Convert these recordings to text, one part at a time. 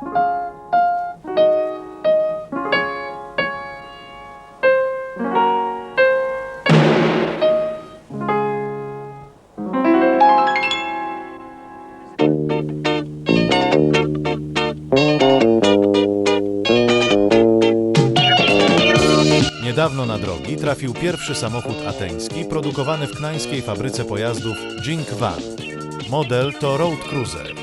Niedawno na drogi trafił pierwszy samochód ateński produkowany w knańskiej fabryce pojazdów Jink Van. Model to Road Cruiser.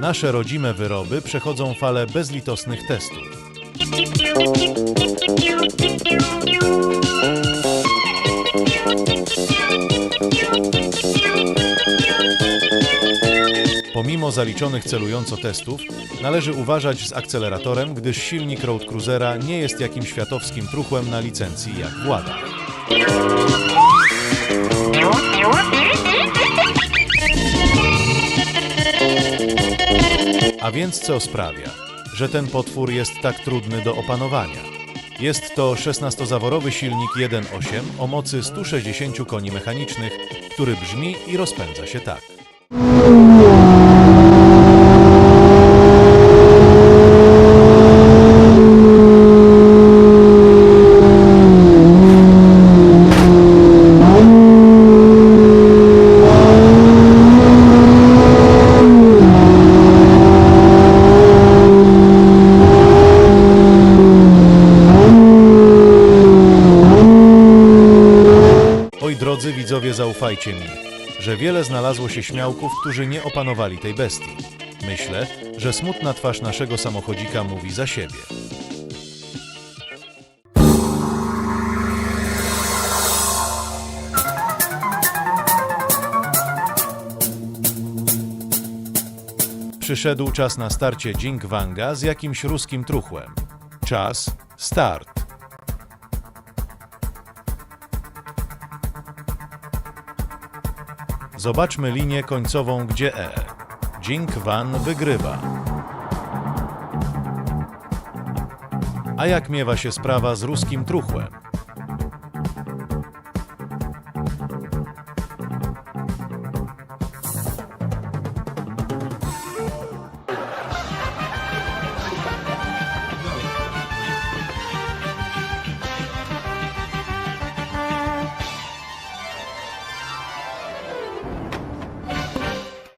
Nasze rodzime wyroby przechodzą falę bezlitosnych testów. Pomimo zaliczonych celująco testów, należy uważać z akceleratorem, gdyż silnik Road Cruisera nie jest jakim światowskim truchłem na licencji jak Włada. A więc co sprawia, że ten potwór jest tak trudny do opanowania? Jest to 16-zaworowy silnik 1.8 o mocy 160 koni mechanicznych, który brzmi i rozpędza się tak. Drodzy widzowie, zaufajcie mi, że wiele znalazło się śmiałków, którzy nie opanowali tej bestii. Myślę, że smutna twarz naszego samochodzika mówi za siebie. Przyszedł czas na starcie Jingwanga z jakimś ruskim truchłem. Czas start. Zobaczmy linię końcową, gdzie E. Jing Van wygrywa. A jak miewa się sprawa z ruskim truchłem?